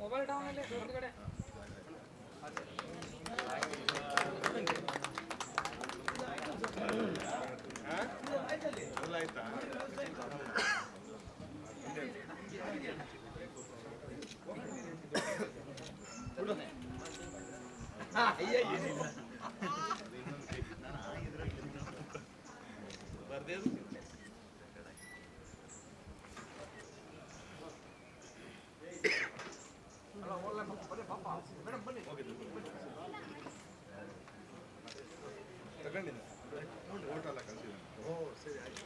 Mobile down ಅಲ್ಲಿ ತಗೊಂಡಿದ್ದೆ. ಹೋಟೆಲ್ಲ ಕಲ್ಸಿದ್ದೀನಿ ಓ ಸರಿ ಆಯ್ತು.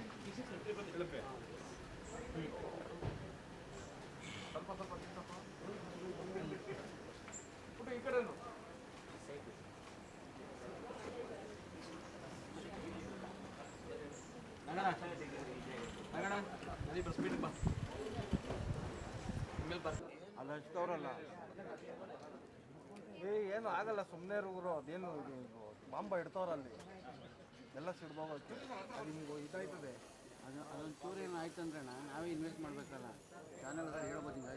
ಬಸ್ ಸ್ಪೀಡ್ ಬಾ ಇನ್ಮೇಲೆ ಬರ್ತಾರೆ ಅದು ಹಚ್ತವ್ರಲ್ಲ ಏ, ಏನು ಆಗಲ್ಲ ಸುಮ್ಮನೆ ಇರೋರು ಅದೇನು ಬಾಂಬ ಇಡ್ತವ್ರಲ್ಲಿ ಎಲ್ಲ ಸಿಡ್ಬೋಗೋಯ್ತು ಅದು ನಿಮ್ಗೆ ಇದಾಯ್ತದೆ. ಅದು ಅದೊಂದು ಚೂರು ಏನು ಆಯ್ತು ಅಂದ್ರೆ ನಾವೇ ಇನ್ವೆಸ್ಟ್ ಮಾಡಬೇಕಲ್ಲ. ಚಾನಲ್ ಹೇಳ್ಬೋದು ಹಿಂಗೆ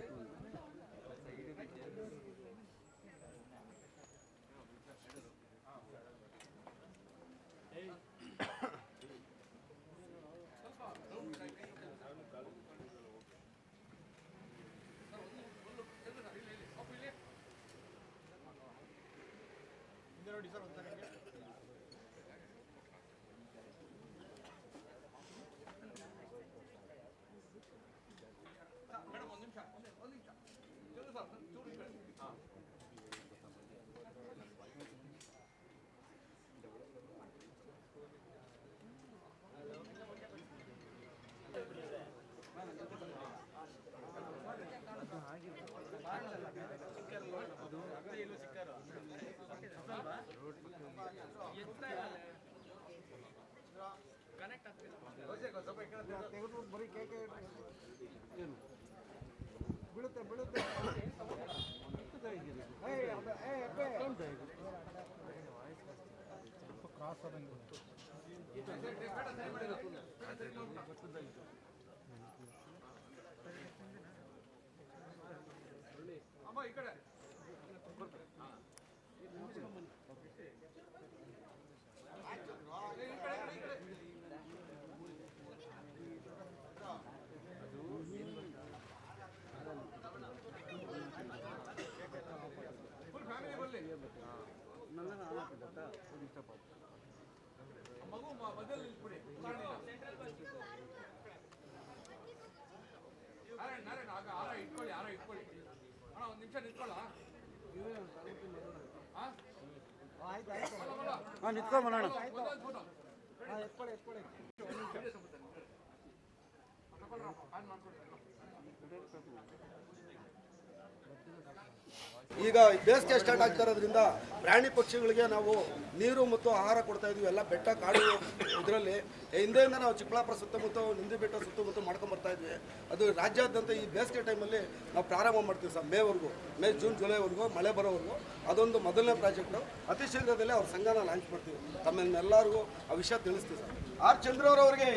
ಸರ್ ಅಂತ. ತೆಗೆದು ಬರೀ ಕೇಕೆ ಏನು ಬೀಳುತ್ತೆ ಬೀಳುತ್ತೆ ಏಯ್, ಅಬ್ಬೆ, ಏಯ್, ಅಬ್ಬೆ. ಸ್ವಲ್ಪ ಕ್ರಾಸ್ ಆದಂಗೆ ಉಂಟು. ನನ್ನ ಆಯ್ತು ಆಯ್ತು ಹಾಂ ನಿಂತ್ಕೊಂಬರೋಣ ಹಾಂ ಎತ್ಕೊಳ್ಳಿ ಎತ್ಕೊಳ್ಳಿ ಈಗ ಬೇಸಿಗೆ ಸ್ಟಾರ್ಟ್ ಆಗ್ತಾ ಇರೋದ್ರಿಂದ ಪ್ರಾಣಿ ಪಕ್ಷಿಗಳಿಗೆ ನಾವು ನೀರು ಮತ್ತು ಆಹಾರ ಕೊಡ್ತಾ ಇದೀವಿ. ಎಲ್ಲ ಬೆಟ್ಟ, ಕಾಡು ಇದರಲ್ಲಿ. ಹಿಂದೆಯಿಂದ ನಾವು ಚಿಕ್ಕಬಳ್ಳಾಪುರ ಸುತ್ತಮುತ್ತ, ನಿಂದಿ ಬೆಟ್ಟ ಸುತ್ತಮುತ್ತ ಮಾಡ್ಕೊಂಡ್ ಬರ್ತಾ ಇದ್ವಿ. ಅದು ರಾಜ್ಯಾದ್ಯಂತ ಈ ಬೇಸಿಗೆ ಟೈಮಲ್ಲಿ ನಾವು ಪ್ರಾರಂಭ ಮಾಡ್ತೀವಿ ಸರ್, ಮೇವರೆಗೂ. ಮೇ, ಜೂನ್, ಜುಲೈವರೆಗೂ, ಮಳೆ ಬರೋವರೆಗೂ. ಅದೊಂದು ಮೊದಲನೇ ಪ್ರಾಜೆಕ್ಟು. ಅತಿ ಶೀಘ್ರದಲ್ಲೇ ಅವ್ರ ಸಂಘನ ಲಾಂಚ್ ಮಾಡ್ತೀವಿ. ತಮ್ಮೆಲ್ಲರಿಗೂ ಆ ವಿಷಯ ತಿಳಿಸ್ತೀವಿ ಸರ್. ಆರ್ ಚಂದ್ರವರವರಿಗೆ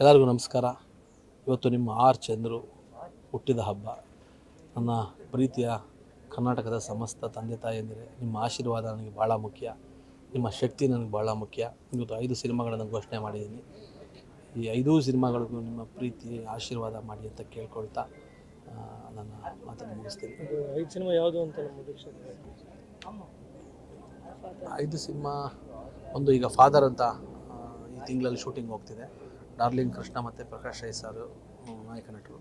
ಎಲ್ಲರಿಗೂ ನಮಸ್ಕಾರ. ಇವತ್ತು ನಿಮ್ಮ ಆರ್ ಚಂದ್ರು ಹುಟ್ಟಿದ ಹಬ್ಬ. ನನ್ನ ಪ್ರೀತಿಯ ಕರ್ನಾಟಕದ ಸಮಸ್ತ ತಂದೆ ತಾಯಿಯಂದರೆ ನಿಮ್ಮ ಆಶೀರ್ವಾದ ನನಗೆ ಭಾಳ ಮುಖ್ಯ. ನಿಮ್ಮ ಶಕ್ತಿ ನನಗೆ ಭಾಳ ಮುಖ್ಯ. ಇವತ್ತು ಐದು ಸಿನಿಮಾಗಳನ್ನು ಘೋಷಣೆ ಮಾಡಿದ್ದೀನಿ. ಈ ಐದೂ ಸಿನಿಮಾಗಳಿಗೂ ನಿಮ್ಮ ಪ್ರೀತಿ ಆಶೀರ್ವಾದ ಮಾಡಿ ಅಂತ ಕೇಳ್ಕೊಳ್ತಾ ನನ್ನ ಮಾತನ್ನು ಮುಗಿಸ್ತೀನಿ. ಐದು ಸಿನಿಮಾ ಯಾವುದು ಅಂತ ಐದು ಸಿನಿಮಾ ಒಂದು ಈಗ ಫಾದರ್ ಅಂತ ಈ ತಿಂಗಳಲ್ಲಿ ಶೂಟಿಂಗ್ ಹೋಗ್ತಿದೆ. ಡಾರ್ಲಿಂಗ್ ಕೃಷ್ಣ ಮತ್ತು ಪ್ರಕಾಶ್ ರೈ ಸರ್ ನಾಯಕ ನಟರು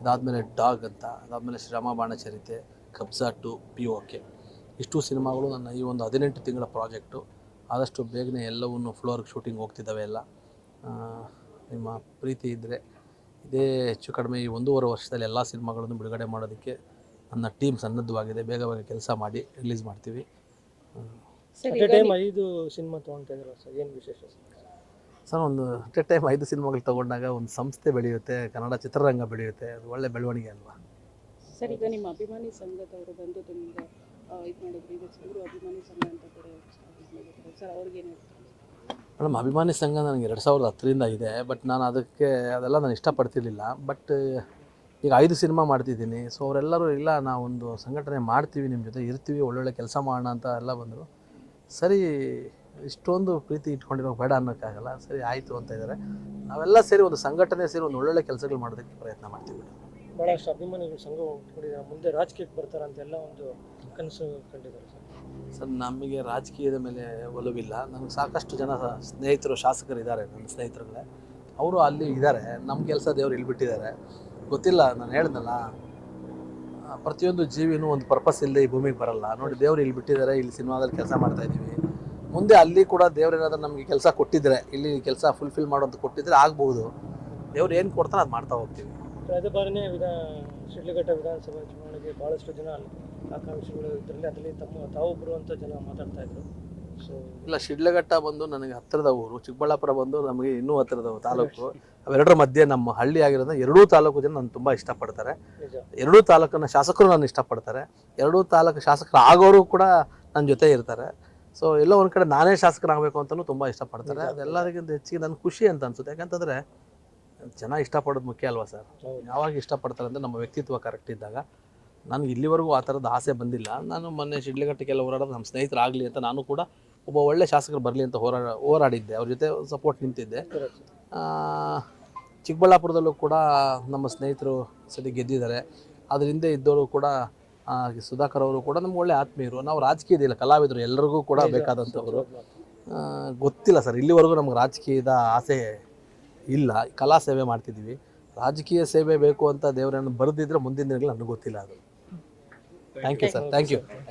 ಇದಾದಮೇಲೆ ಡಾಗ್ ಅಂತ ಅದಾದಮೇಲೆ ಶ್ರಮ ಬಾಣಚರಿತೆ ಕಬ್ಜಾ ಟು ಪಿ ಓಕೆ ಇಷ್ಟು ಸಿನಿಮಾಗಳು ನನ್ನ ಈ ಒಂದು ಹದಿನೆಂಟು ತಿಂಗಳ ಪ್ರಾಜೆಕ್ಟು. ಆದಷ್ಟು ಬೇಗನೆ ಎಲ್ಲವನ್ನು ಫ್ಲೋರ್ಗೆ ಶೂಟಿಂಗ್ ಹೋಗ್ತಿದ್ದಾವೆ ಎಲ್ಲ. ನಿಮ್ಮ ಪ್ರೀತಿ ಇದ್ದರೆ ಇದೇ ಹೆಚ್ಚು ಕಡಿಮೆ ಈ ಒಂದೂವರೆ ವರ್ಷದಲ್ಲಿ ಎಲ್ಲ ಸಿನಿಮಾಗಳನ್ನು ಬಿಡುಗಡೆ ಮಾಡೋದಕ್ಕೆ ನನ್ನ ಟೀಮ್ ಸನ್ನದ್ಧವಾಗಿದೆ. ಬೇಗ ಬೇಗ ಕೆಲಸ ಮಾಡಿ ರಿಲೀಸ್ ಮಾಡ್ತೀವಿ. ಐದು ಸಿನಿಮಾ ತೊಗೊಳ್ತಾ ಸರ್? ಏನು ವಿಶೇಷ ಸರ್ ಒಂದು ಅಟ್ ಎ ಟೈಮ್ ಐದು ಸಿನಿಮಾಗಳು ತಗೊಂಡಾಗ ಒಂದು ಸಂಸ್ಥೆ ಬೆಳೆಯುತ್ತೆ ಕನ್ನಡ ಚಿತ್ರರಂಗ ಬೆಳೆಯುತ್ತೆ ಅದು ಒಳ್ಳೆ ಬೆಳವಣಿಗೆ ಅಲ್ವಾ? ಸರ್ ಈಗ ನಿಮ್ಮ ಅಭಿಮಾನಿ ಸಂಘದವರು ಬಂದು ತುಂಬ ಇದು ಮಾಡಿದ್ರು ಈಗ ಚೂರು ಅಭಿಮಾನಿ ಸಂಘ ಅಂತ ಕೂಡ. ಸರ್ ಅವ್ರಿಗೇನು ಮೇಡಮ್ ಅಭಿಮಾನಿ ಸಂಘ ನನಗೆ ಎರಡು ಸಾವಿರದ ಹತ್ತರಿಂದ ಇದೆ ಬಟ್ ನಾನು ಅದಕ್ಕೆ ಅದೆಲ್ಲ ನಾನು ಇಷ್ಟಪಡ್ತಿರ್ಲಿಲ್ಲ. ಬಟ್ ಈಗ ಐದು ಸಿನಿಮಾ ಮಾಡ್ತಿದ್ದೀನಿ ಸೊ ಅವರೆಲ್ಲರೂ ಇಲ್ಲ ನಾವೊಂದು ಸಂಘಟನೆ ಮಾಡ್ತೀವಿ ನಿಮ್ಮ ಜೊತೆ ಇರ್ತೀವಿ ಒಳ್ಳೊಳ್ಳೆ ಕೆಲಸ ಮಾಡೋಣ ಅಂತ ಎಲ್ಲ ಬಂದರು. ಸರಿ ಇಷ್ಟೊಂದು ಪ್ರೀತಿ ಇಟ್ಕೊಂಡಿರೋ ಬೇಡ ಅನ್ನೋಕ್ಕಾಗಲ್ಲ ಸರಿ ಆಯಿತು ಅಂತ ಇದ್ದಾರೆ. ನಾವೆಲ್ಲ ಸೇರಿ ಒಂದು ಸಂಘಟನೆ ಸೇರಿ ಒಂದು ಒಳ್ಳೊಳ್ಳೆ ಕೆಲಸಗಳು ಮಾಡೋದಕ್ಕೆ ಪ್ರಯತ್ನ ಮಾಡ್ತೀವಿ. ಭಾಳಷ್ಟು ಅಭಿಮಾನಿಗಳು ಸಂಘ ಹುಟ್ಕೊಂಡಿದ್ದಾರೆ ಮುಂದೆ ರಾಜಕೀಯಕ್ಕೆ ಬರ್ತಾರೆ ಅಂತೆಲ್ಲ ಒಂದು ಕನಸು ಕಂಡಿದ್ದಾರೆ ಸರ್. ಸರ್ ನಮಗೆ ರಾಜಕೀಯದ ಮೇಲೆ ಒಲವಿಲ್ಲ. ನಮಗೆ ಸಾಕಷ್ಟು ಜನ ಸ್ನೇಹಿತರು ಶಾಸಕರು ಇದ್ದಾರೆ ನನ್ನ ಸ್ನೇಹಿತರುಗಳೇ. ಅವರು ಅಲ್ಲಿ ಇದ್ದಾರೆ. ನಮ್ಮ ಕೆಲಸ ದೇವರು ಇಲ್ಲಿ ಬಿಟ್ಟಿದ್ದಾರೆ ಗೊತ್ತಿಲ್ಲ ನಾನು ಹೇಳ್ದಲ್ಲ ಪ್ರತಿಯೊಂದು ಜೀವಿನೂ ಒಂದು ಪರ್ಪಸ್ ಇಲ್ಲದೆ ಈ ಭೂಮಿಗೆ ಬರಲ್ಲ. ನೋಡಿ ದೇವ್ರು ಇಲ್ಲಿ ಬಿಟ್ಟಿದ್ದಾರೆ ಇಲ್ಲಿ ಸಿನಿಮಾದಲ್ಲಿ ಕೆಲಸ ಮಾಡ್ತಾ ಇದ್ದೀವಿ. ಮುಂದೆ ಅಲ್ಲಿ ಕೂಡ ದೇವ್ರು ಏನಾದರೂ ನಮಗೆ ಕೆಲಸ ಕೊಟ್ಟಿದ್ರೆ ಇಲ್ಲಿ ಕೆಲಸ ಫುಲ್ಫಿಲ್ ಮಾಡೋದು ಕೊಟ್ಟಿದ್ರೆ ಆಗ್ಬೋದು. ದೇವ್ರು ಏನು ಕೊಡ್ತಾನೆ ಅದು ಮಾಡ್ತಾ ಹೋಗ್ತೀವಿ. ಕಳೆದ ಬಾರಿನೇ ವಿಧಾನ ಶಿಡ್ಲಘಟ್ಟ ವಿಧಾನಸಭಾ ಚುನಾವಣೆಗೆ ಭಾಳಷ್ಟು ಜನ ಆಕಾಂಕ್ಷಿಗಳು ಇದರಲ್ಲಿ ಅದರಲ್ಲಿ ತಮ್ಮ ತಾವು ಬರುವಂಥ ಜನ ಮಾತಾಡ್ತಾ ಇದ್ರು. ಸೊ ಇಲ್ಲ ಶಿಡ್ಲಘಟ್ಟ ಬಂದು ನನಗೆ ಹತ್ತಿರದ ಊರು ಚಿಕ್ಕಬಳ್ಳಾಪುರ ಬಂದು ನಮಗೆ ಇನ್ನೂ ಹತ್ತಿರದ ತಾಲೂಕು. ಅವೆರಡರ ಮಧ್ಯೆ ನಮ್ಮ ಹಳ್ಳಿ ಆಗಿರೋದ್ರಿಂದ ಎರಡೂ ತಾಲೂಕು ಜನ ನಾನು ತುಂಬ ಇಷ್ಟಪಡ್ತಾರೆ. ಎರಡೂ ತಾಲೂಕನ್ನ ಶಾಸಕರು ನಾನು ಇಷ್ಟಪಡ್ತಾರೆ. ಎರಡೂ ತಾಲೂಕು ಶಾಸಕರು ಆಗೋರು ಕೂಡ ನನ್ನ ಜೊತೆ ಇರ್ತಾರೆ. ಸೊ ಎಲ್ಲೋ ಒಂದು ಕಡೆ ನಾನೇ ಶಾಸಕರಾಗಬೇಕು ಅಂತಲೂ ತುಂಬ ಇಷ್ಟಪಡ್ತಾರೆ. ಅದೆಲ್ಲರಿಗಿಂತ ಹೆಚ್ಚಿಗೆ ನನ್ನ ಖುಷಿ ಅಂತ ಅನ್ಸುತ್ತೆ ಯಾಕಂತಂದರೆ ಜನ ಇಷ್ಟಪಡೋದು ಮುಖ್ಯ ಅಲ್ವಾ ಸರ್? ಯಾವಾಗ ಇಷ್ಟಪಡ್ತಾರೆ ಅಂದರೆ ನಮ್ಮ ವ್ಯಕ್ತಿತ್ವ ಕರೆಕ್ಟ್ ಇದ್ದಾಗ. ನನಗೆ ಇಲ್ಲಿವರೆಗೂ ಆ ಥರದ ಆಸೆ ಬಂದಿಲ್ಲ. ನಾನು ಮೊನ್ನೆ ಶಿಡ್ಲಿಘಟ್ಟಕ್ಕೆಲ್ಲ ಹೋರಾಡೋದು ನಮ್ಮ ಸ್ನೇಹಿತರಾಗಲಿ ಅಂತ ನಾನು ಕೂಡ ಒಬ್ಬ ಒಳ್ಳೆ ಶಾಸಕರು ಬರಲಿ ಅಂತ ಹೋರಾಡ ಹೋರಾಡಿದ್ದೆ. ಅವ್ರ ಜೊತೆ ಸಪೋರ್ಟ್ ನಿಂತಿದ್ದೆ. ಚಿಕ್ಕಬಳ್ಳಾಪುರದಲ್ಲೂ ಕೂಡ ನಮ್ಮ ಸ್ನೇಹಿತರು ಸರಿ ಗೆದ್ದಿದ್ದಾರೆ. ಅದರಿಂದ ಹಿಂದೆ ಇದ್ದವರು ಕೂಡ ಸುಧಾಕರ್ ಅವರು ಕೂಡ ನಮ್ಗೆ ಒಳ್ಳೆ ಆತ್ಮೀಯರು. ನಾವು ರಾಜಕೀಯದಿಲ್ಲ ಕಲಾವಿದರು ಎಲ್ಲರಿಗೂ ಕೂಡ ಬೇಕಾದಂಥವ್ರು. ಗೊತ್ತಿಲ್ಲ ಸರ್ ಇಲ್ಲಿವರೆಗೂ ನಮ್ಗೆ ರಾಜಕೀಯದ ಆಸೆ ಇಲ್ಲ. ಕಲಾ ಸೇವೆ ಮಾಡ್ತಿದ್ದೀವಿ. ರಾಜಕೀಯ ಸೇವೆ ಬೇಕು ಅಂತ ದೇವರನ್ನು ಬರೆದಿದ್ರೆ ಮುಂದಿನ ದಿನಗಳು ನನಗೆ ಗೊತ್ತಿಲ್ಲ ಅದು. Thank you sir thank you